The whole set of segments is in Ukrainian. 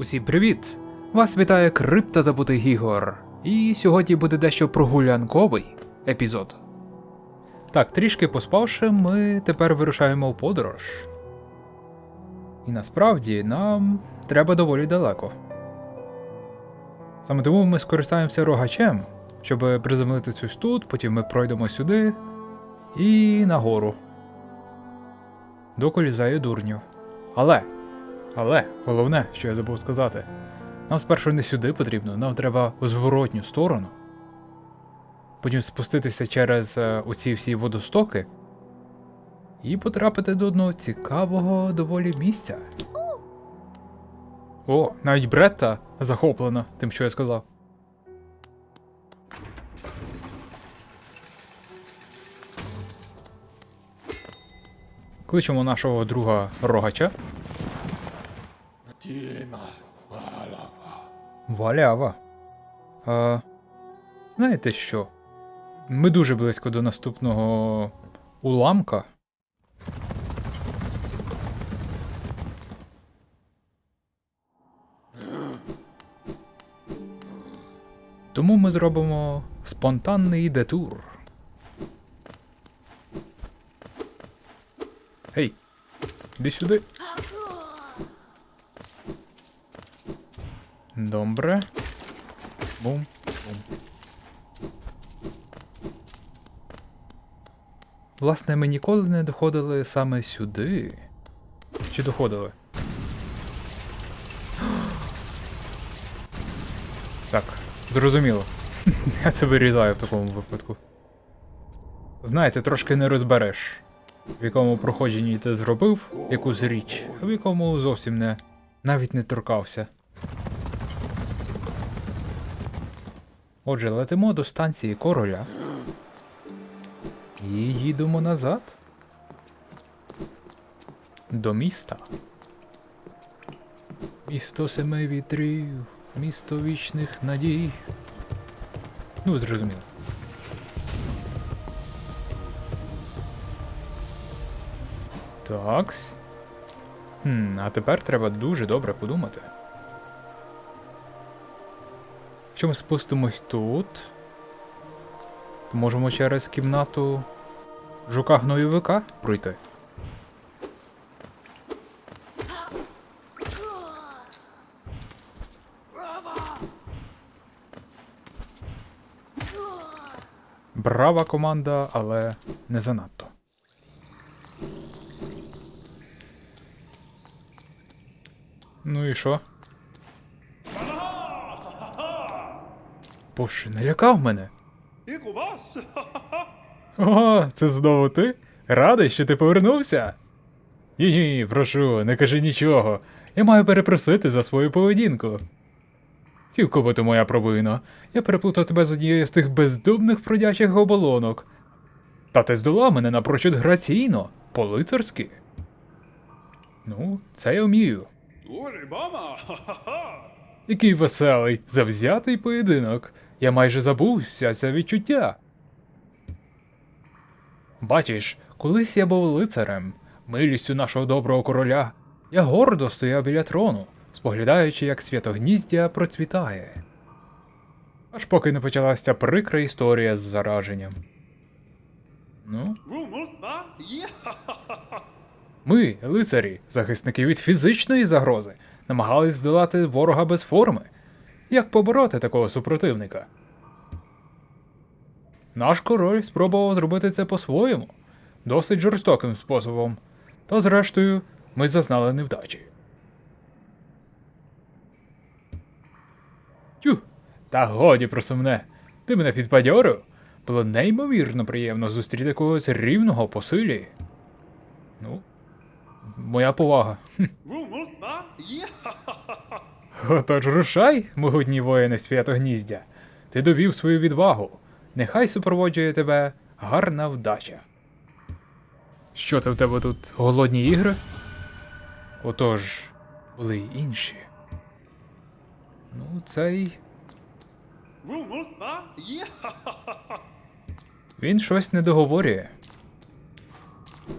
Усім привіт! Вас вітає Крипта Забутих Ігор. І сьогодні буде дещо прогулянковий епізод. Так, трішки поспавши, ми тепер вирушаємо в подорож. І насправді нам треба доволі далеко. Саме тому ми скористаємося рогачем, щоб приземлитися ось тут, потім ми пройдемо сюди і нагору. До колізаю дурнів. Але але головне, що я забув сказати, нам спершу не сюди потрібно, нам треба у зворотню сторону. Потім спуститися через е, оці всі водостоки і потрапити до одного цікавого доволі місця. О, навіть Бретта захоплена тим, що я сказав. Кличемо нашого друга рогача. Валява. А, знаєте що? Ми дуже близько до наступного уламка. Тому ми зробимо спонтанний детур. Гей, іди сюди. Добре. Бум, бум. Власне, ми ніколи не доходили саме сюди. Чи доходили? Так, зрозуміло. Я це вирізаю в такому випадку. Знаєте, трошки не розбереш, в якому проходженні ти зробив якусь річ, а в якому зовсім не навіть не торкався. Отже, летимо до станції короля. І їдемо назад. До міста. Місто семи вітрів, місто вічних надій. Ну, зрозуміло. Такс. Хм, а тепер треба дуже добре подумати. Якщо ми спустимось тут, то можемо через кімнату жука гнойовика пройти. Брава команда, але не занадто. Ну і що? Боже, налякав мене. О, це знову ти? Радий, що ти повернувся? Ні, ні, прошу, не кажи нічого. Я маю перепросити за свою поведінку. Цілковито моя провина. Я переплутав тебе з однією з тих бездумних продячих оболонок. Та ти здолав мене напрочуд граційно, по-лицарськи. Ну, це я вмію. Який веселий, завзятий поєдинок. Я майже забувся це відчуття. Бачиш, колись я був лицарем, милістю нашого доброго короля. Я гордо стояв біля трону, споглядаючи, як святогніздя процвітає. Аж поки не почалася прикра історія з зараженням. Ну, ми, лицарі, захисники від фізичної загрози, намагались здолати ворога без форми. Як побороти такого супротивника? Наш король спробував зробити це по-своєму, досить жорстоким способом. Та зрештою, ми зазнали невдачі. Тю, та годі про сумне. Ти мене підбадьорив. Було неймовірно приємно зустріти когось рівного по силі. Ну, моя повага. Отож рушай, могутній воїне святогніздя. Ти довів свою відвагу. Нехай супроводжує тебе гарна вдача. Що це в тебе тут голодні ігри? Отож, були й інші. Ну, цей. Він щось не договорює.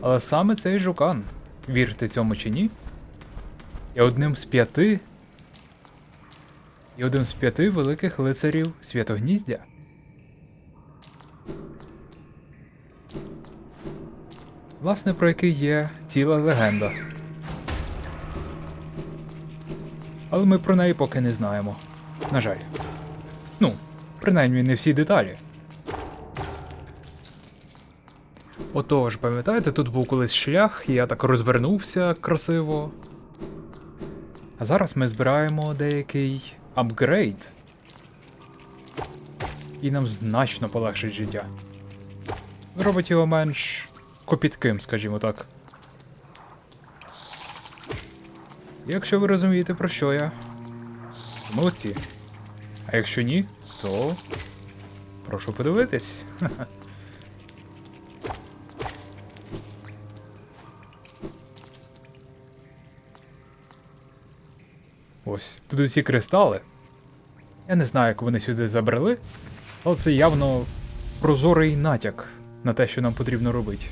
Але саме цей жукан, вірте цьому чи ні, є одним з п'яти і один з п'яти великих лицарів Святогніздя. Власне, про який є ціла легенда. Але ми про неї поки не знаємо. На жаль. Ну, принаймні не всі деталі. Отож, пам'ятаєте, тут був колись шлях, і я так розвернувся красиво. А зараз ми збираємо деякий апгрейд. І нам значно полегшить життя. Зробить його менш копітким, скажімо так. Якщо ви розумієте, про що я. Молодці. А якщо ні, то прошу подивитись. Ось, тут усі кристали. Я не знаю, як вони сюди забрали, але це явно прозорий натяк на те, що нам потрібно робити.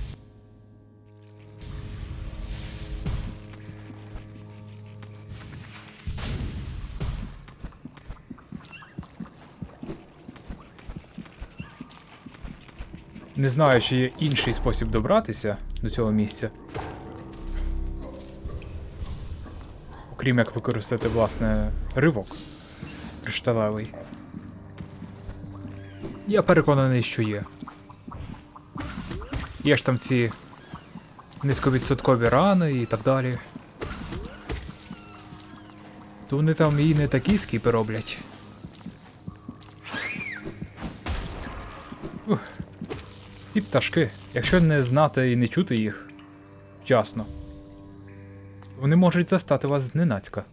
Не знаю, чи є інший спосіб добратися до цього місця. Окрім як використати, власне, ривок кришталевий. Я переконаний, що є. Є ж там ці низьковідсоткові рани і так далі. То вони там і не такі скіпи роблять. Ух. Ці пташки, якщо не знати і не чути їх, вчасно, вони можуть застати вас зненацька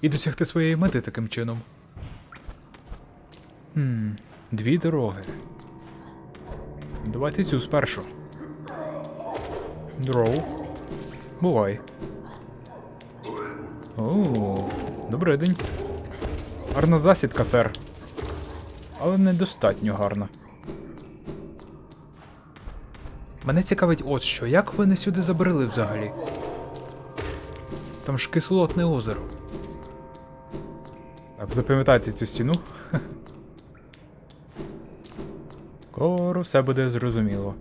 і досягти своєї мети таким чином. Хм, дві дороги. Давайте цю спершу. Дроу. Бувай. О, добрий день. Гарна засідка, сер. Але недостатньо гарна. Мене цікавить от що, як вони сюди забрели взагалі? Там ж кислотне озеро. Так, запам'ятайте цю стіну. Скоро все буде зрозуміло.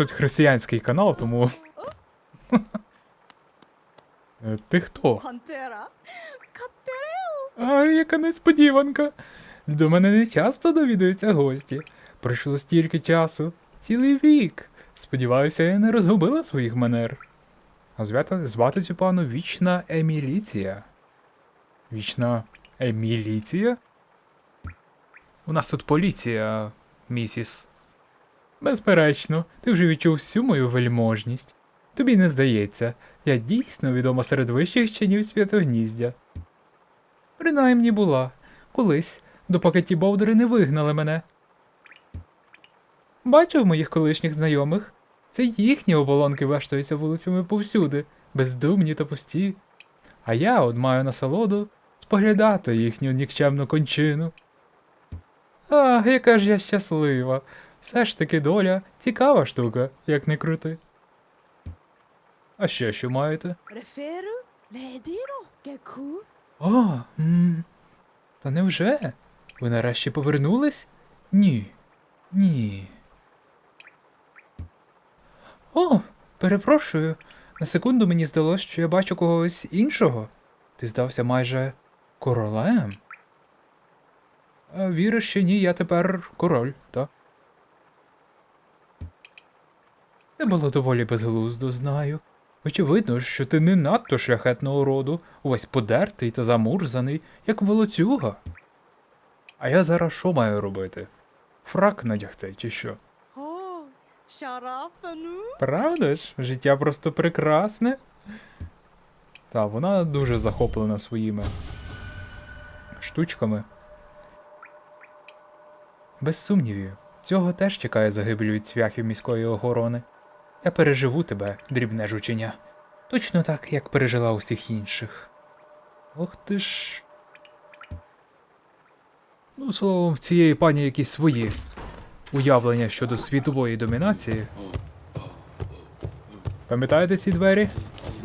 У християнський канал, тому. Е, Ти хто? Пантера? А, яка несподіванка. До мене не часто довідуються гості. Пройшло стільки часу, цілий вік. Сподіваюся, я не розгубила своїх манер. А звати, звати цю пану Вічна Еміліція. Вічна Еміліція? У нас тут поліція, місіс. Безперечно, ти вже відчув всю мою вельможність. Тобі не здається, я дійсно відома серед вищих чинів святогніздя. Принаймні була. Колись, допоки ті бовдери не вигнали мене. Бачив моїх колишніх знайомих. Це їхні оболонки вештаються вулицями повсюди, бездумні та пусті. А я от маю насолоду споглядати їхню нікчемну кончину. Ах, яка ж я щаслива. Все ж таки доля цікава штука, як не крути. А ще що маєте? Реферу? Ледіро? Геку? О, м, та невже? Ви нарешті повернулись? Ні. Ні. О, перепрошую. На секунду мені здалося, що я бачу когось іншого. Ти здався майже королем. А віриш чи ні, я тепер король, так? Це було доволі безглуздо, знаю. Очевидно, що ти не надто шляхетного роду, увесь подертий та замурзаний, як волоцюга. А я зараз що маю робити? Фрак надягти чи що? Шарафану? Правда ж? Життя просто прекрасне. Та, вона дуже захоплена своїми штучками. Без сумнівів, Цього теж чекає загибель від цвяхів міської охорони. Я переживу тебе, дрібне жученя. Точно так, як пережила усіх інших. Ох ти ж. Ну, словом, в цієї пані якісь свої уявлення щодо світової домінації. Пам'ятаєте ці двері?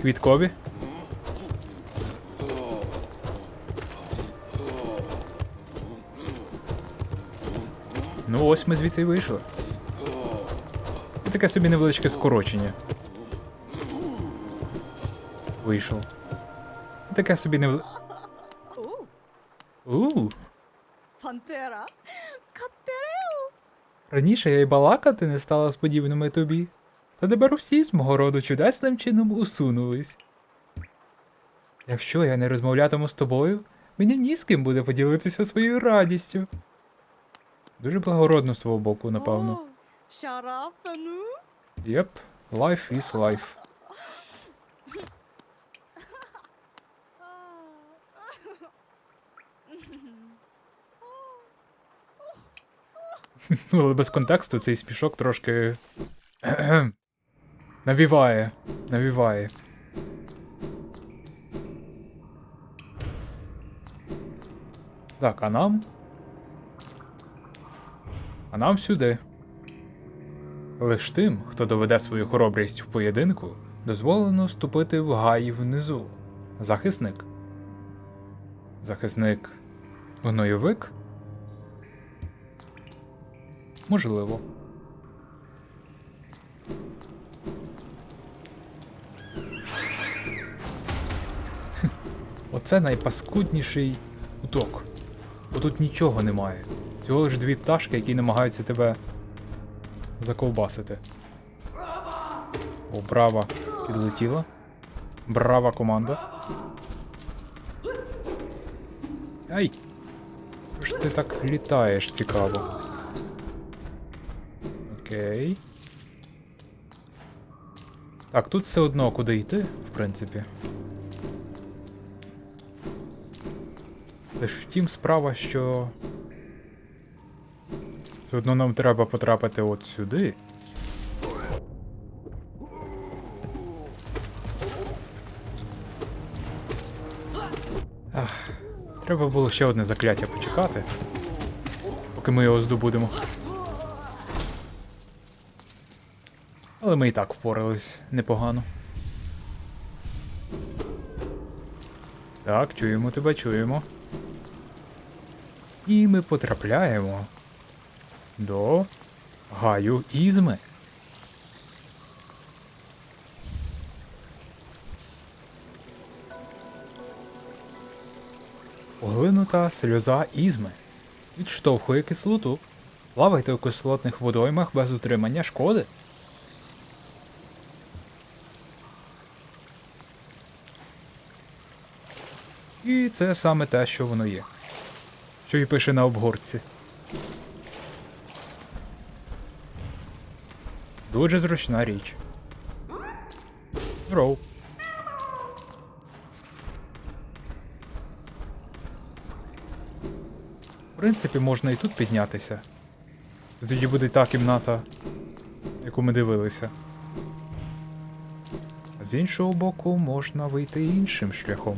Квіткові? Ну, ось ми звідси й вийшли. Типу, таке собі невеличке скорочення. Вийшов. Таке собі невели... Пантера. Катереу. Раніше я й балакати не стала з подібними тобі. Та тепер усі з мого роду чудесним чином усунулись. Якщо я не розмовлятиму з тобою, мені ні з ким буде поділитися своєю радістю. Дуже благородно з твого боку, напевно. Шарафану. Yep, life is life. Ну, але без контексту цей спішок трошки. навіває. Навіває. Так, а нам? А нам сюди. Лиш тим, хто доведе свою хоробрість в поєдинку, дозволено вступити в гай внизу. Захисник. Захисник. Гнойовик? Можливо. Оце найпаскудніший куток. Бо тут нічого немає. Всього лиш дві пташки, які намагаються тебе заковбасити. О, браво. Підлетіла. Брава команда. Ай! Що ж ти так літаєш цікаво? Окей. Так, тут все одно куди йти, в принципі. Лиш втім справа, що. Все одно нам треба потрапити от сюди. Ах, треба було ще одне закляття почекати, поки ми його здобудемо. Але ми і так впорались непогано. Так, чуємо тебе, чуємо. І ми потрапляємо до гаю Ізми. Поглинута сльоза Ізми. Відштовхує кислоту. Плавайте у кислотних водоймах без утримання шкоди. І це саме те, що воно є. Що й пише на обгорці. Дуже зручна річ. Здоров. В принципі, можна і тут піднятися. Це тоді буде та кімната, яку ми дивилися. А з іншого боку, можна вийти іншим шляхом.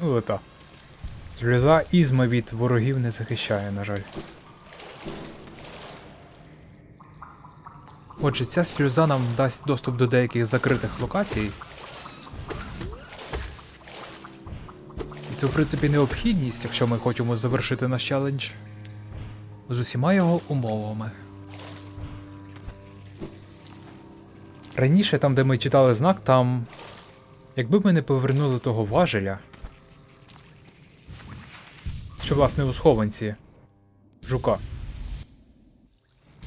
Ну, лета. Сльоза ізма від ворогів не захищає, на жаль. Отже, ця сльоза нам дасть доступ до деяких закритих локацій. І це, в принципі, необхідність, якщо ми хочемо завершити наш челендж з усіма його умовами. Раніше, там, де ми читали знак, там. Якби ми не повернули того важеля, що власне у схованці жука,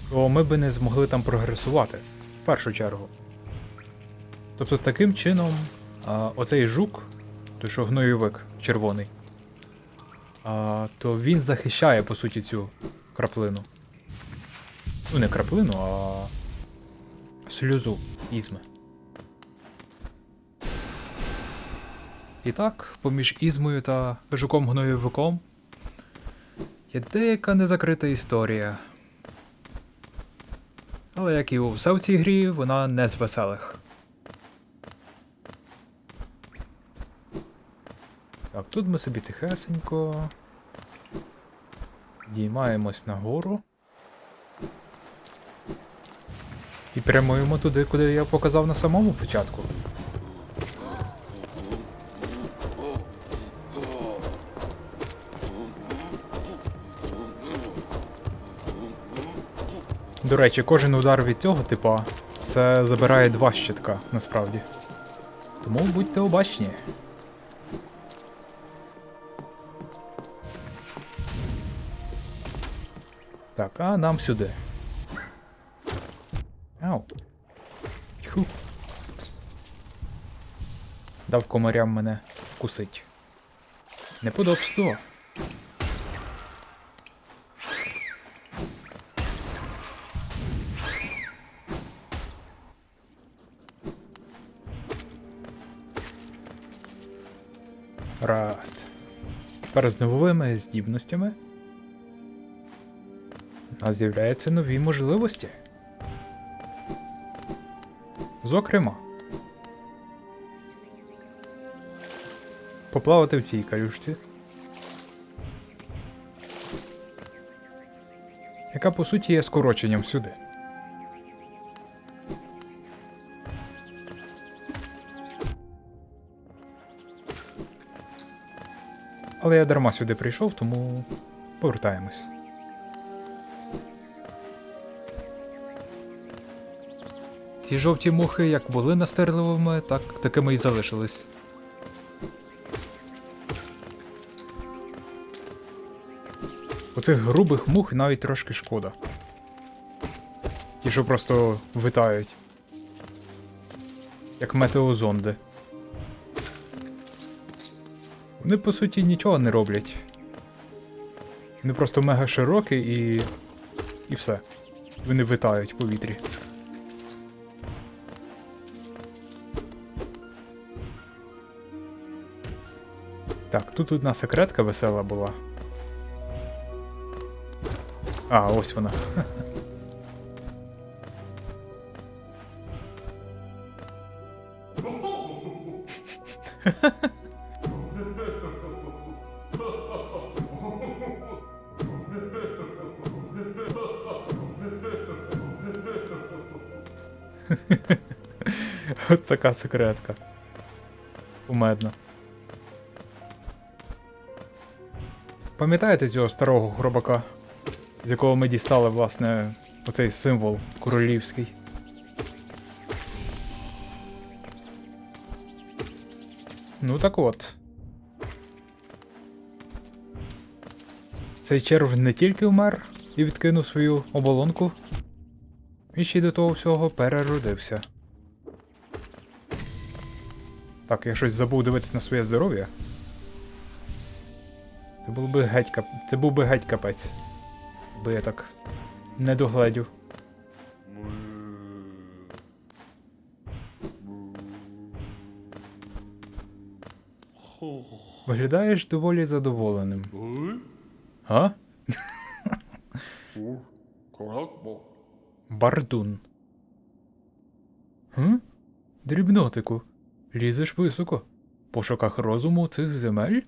то ми би не змогли там прогресувати в першу чергу. Тобто таким чином, а, оцей жук, той що гноєвик червоний, а, то він захищає по суті цю краплину. Ну, не краплину, а сльозу ізми. І так, поміж Ізмою та жуком гнойовиком є деяка незакрита історія. Але як і все в цій грі, вона не з веселих. Так, тут ми собі тихесенько. Діймаємось нагору. І прямуємо туди, куди я показав на самому початку. До речі, кожен удар від цього типа це забирає два щитка, насправді. Тому будьте обачні. Так, а нам сюди. Ау. Тьху. Дав комарям мене вкусить. Неподобство. З новими здібностями у нас з'являються нові можливості. Зокрема, поплавати в цій калюшці, яка по суті є скороченням сюди. Але я дарма сюди прийшов, тому повертаємось. Ці жовті мухи як були настирливими, так такими і залишились. Оцих грубих мух навіть трошки шкода. Ті, що просто витають. Як метеозонди. Вони по суті нічого не роблять. Вони просто мега широкі і. і все. Вони витають в повітрі. Так, тут одна секретка весела була. А, ось вона. От така секретка. Умедна. Пам'ятаєте цього старого хробака, з якого ми дістали, власне, оцей символ королівський? Ну так от. Цей черв не тільки вмер і відкинув свою оболонку, і ще й до того всього переродився. Так, я щось забув дивитися на своє здоров'я. Це був би геть кап... Це був би геть капець. Би я так не догледів. Виглядаєш доволі задоволеним. А? Бардун. Хм? Дрібнотику. Лізеш високо. В пошуках розуму цих земель?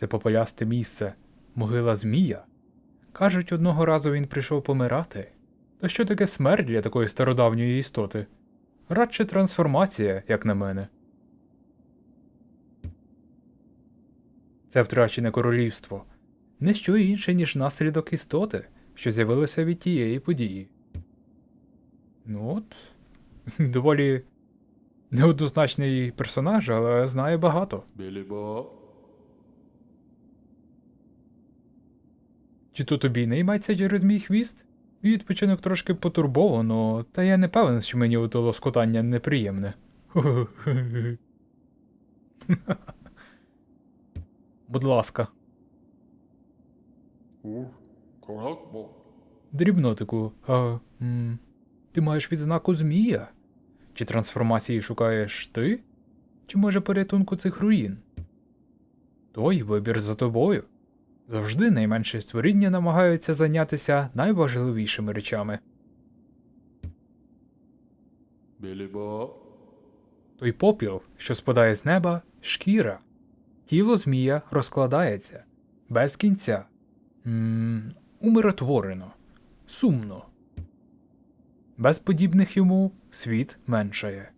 Це попелясте місце, могила Змія. Кажуть, одного разу він прийшов помирати. То що таке смерть для такої стародавньої істоти? Радше трансформація, як на мене. Це втрачене королівство. Не що інше, ніж наслідок істоти, що з'явилося від тієї події. Ну от, доволі неоднозначний персонаж, але знає багато. Bob. Чи то тобі не йметься через мій хвіст? Відпочинок трошки потурбовано, та я не певен, що мені ото лоскотання неприємне. Будь ласка, дрібнотику, а м, ти маєш відзнаку змія? Чи трансформації шукаєш ти? Чи може порятунку цих руїн? Той вибір за тобою. Завжди найменші створіння намагаються зайнятися найважливішими речами. Білібо. Той попіл, що спадає з неба, шкіра. Тіло змія розкладається без кінця. м умиротворено, сумно. Без подібних йому світ меншає.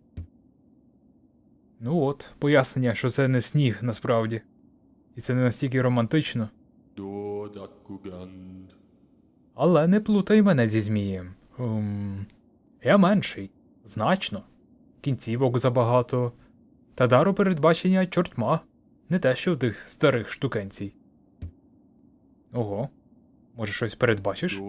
Ну от, пояснення, що це не сніг насправді. І це не настільки романтично. Але не плутай мене зі змієм. Ем, я менший, значно. Кінцівок забагато. Та дару передбачення чортма. Не те, що в тих старих штукенцій. Ого. Може, щось передбачиш?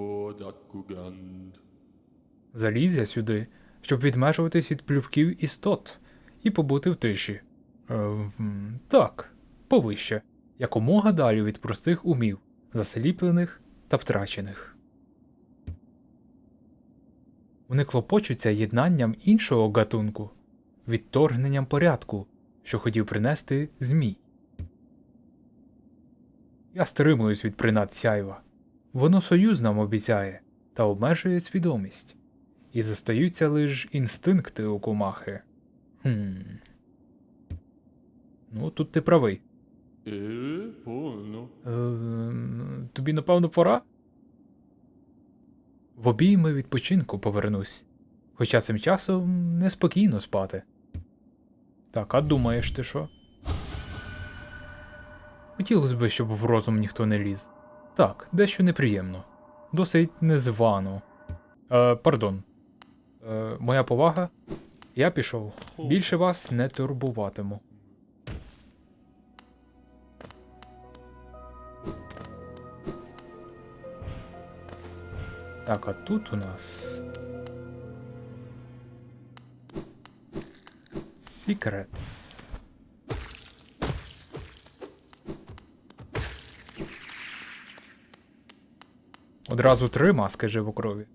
Додакуганд. Заліз я сюди, щоб відмежуватись від плювків істот і побути в тиші. Ем, так, повище, якомога далі від простих умів, засліплених та втрачених. Вони клопочуться єднанням іншого гатунку, відторгненням порядку, що хотів принести змій. Я стримуюсь від принад сяйва. Воно союз нам обіцяє та обмежує свідомість і зостаються лиш інстинкти у кумахи. Хм. Ну, тут ти правий. Е, фоно. Е, тобі, напевно, пора? В обійми відпочинку повернусь, хоча цим часом неспокійно спати. Так, а думаєш ти що? Хотілося б, щоб в розум ніхто не ліз. Так, дещо неприємно. Досить незвано. Е, пардон. Е, моя повага. Я пішов. Більше вас не турбуватиму. Так, а тут у нас. Secrets. Одразу три маски живокрові.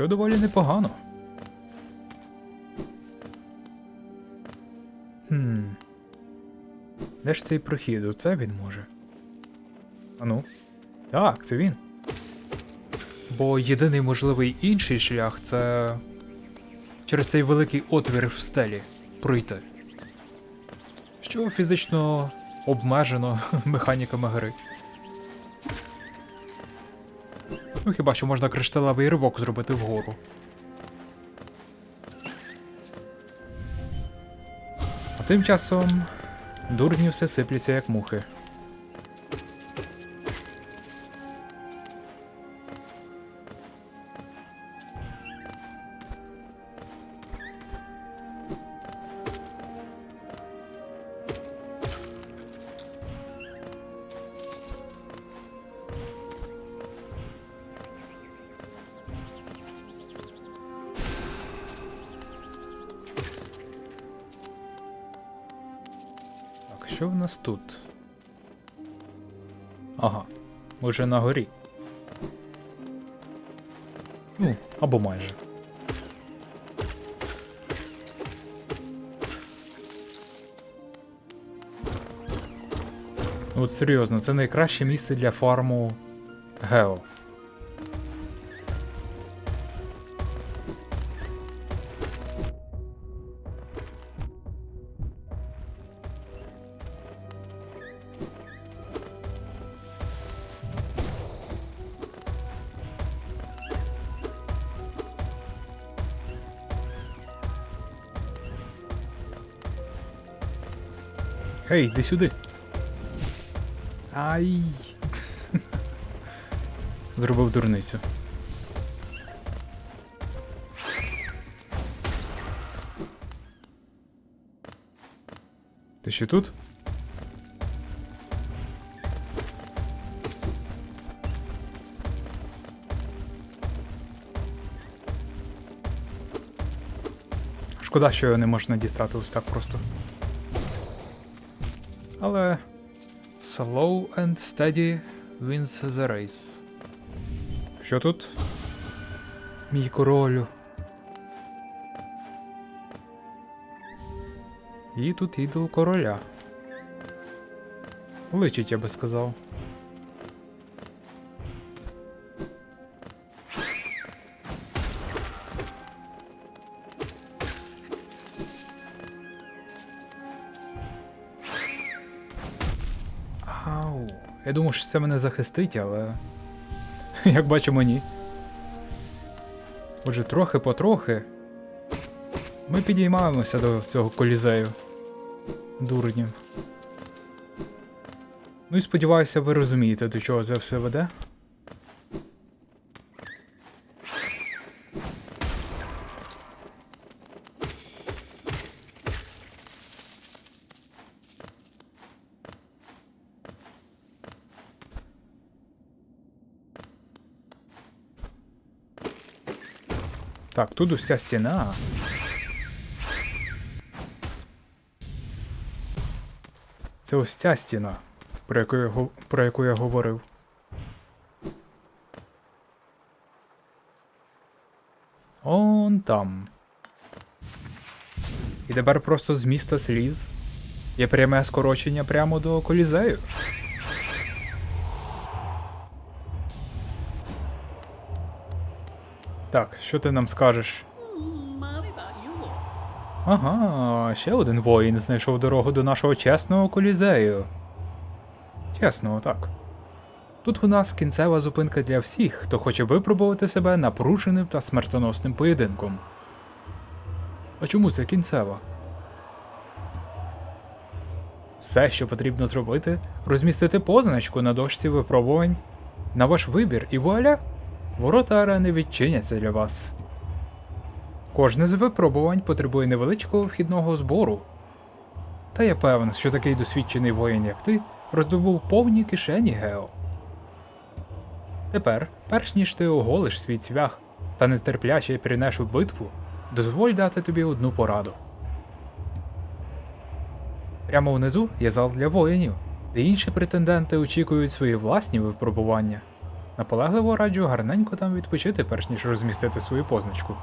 Що доволі непогано. Хм. Де ж цей прохід? Оце він може. Ану. Так, це він. Бо єдиний можливий інший шлях це через цей великий отвір в стелі пройти. Що фізично обмежено механіками гри. Ну хіба що можна кришталевий ривок зробити вгору. А тим часом дурні все сипляться як мухи. Уже на горі. Ну, або майже. Ну, От серйозно, це найкраще місце для фарму Гео. Гей, йди сюди. Ай. Зробив дурницю. Ти ще тут? Шкода, що його не можна дістати ось так просто. Але slow and steady wins the race. Що тут? Мій королю. І тут ідол короля. Личить, я би сказав. Я думав, що це мене захистить, але. Як бачимо, ні. Отже, трохи потрохи. Ми підіймаємося до цього колізею. Дурнів. Ну і сподіваюся, ви розумієте, до чого це все веде. Так, тут уся стіна. Це ось ця стіна, про яку я, про яку я говорив. Он там. І тепер просто з міста сліз є пряме скорочення прямо до колізею. Так, що ти нам скажеш? Ага, ще один воїн знайшов дорогу до нашого чесного колізею. Чесного, так. Тут у нас кінцева зупинка для всіх, хто хоче випробувати себе напруженим та смертоносним поєдинком. А чому це кінцева? Все, що потрібно зробити, розмістити позначку на дошці випробувань на ваш вибір і вуаля! Ворота арени відчиняться для вас. Кожне з випробувань потребує невеличкого вхідного збору. Та я певен, що такий досвідчений воїн, як ти, роздобув повні кишені Гео. Тепер, перш ніж ти оголиш свій цвях та нетерпляче перенеш у битву, дозволь дати тобі одну пораду. Прямо внизу є зал для воїнів, де інші претенденти очікують свої власні випробування. Наполегливо раджу гарненько там відпочити, перш ніж розмістити свою позначку.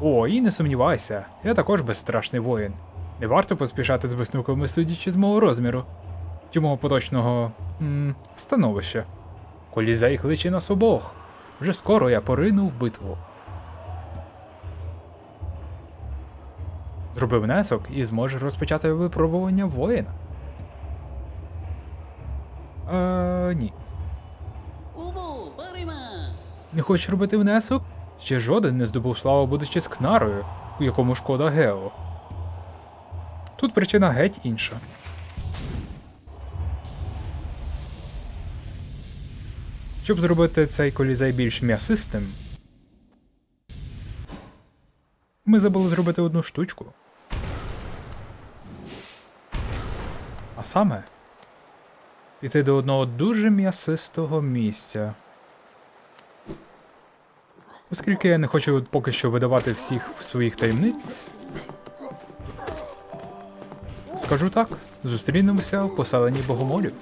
О, і не сумнівайся, я також безстрашний воїн. Не варто поспішати з висновками, судячи з мого розміру, чи мого поточного м, становища. Колізей кличе нас обох. Вже скоро я порину в битву. Зроби внесок і зможеш розпочати випробування воїна. Е, ні. Не хочеш робити внесок? Ще жоден не здобув славу, будучи з Кнарою, у якому шкода Гео. Тут причина геть інша. Щоб зробити цей колізей більш м'ясистим, ми забули зробити одну штучку. А саме піти до одного дуже м'ясистого місця. Оскільки я не хочу поки що видавати всіх своїх таємниць. Скажу так, зустрінемося в поселенні богомолів.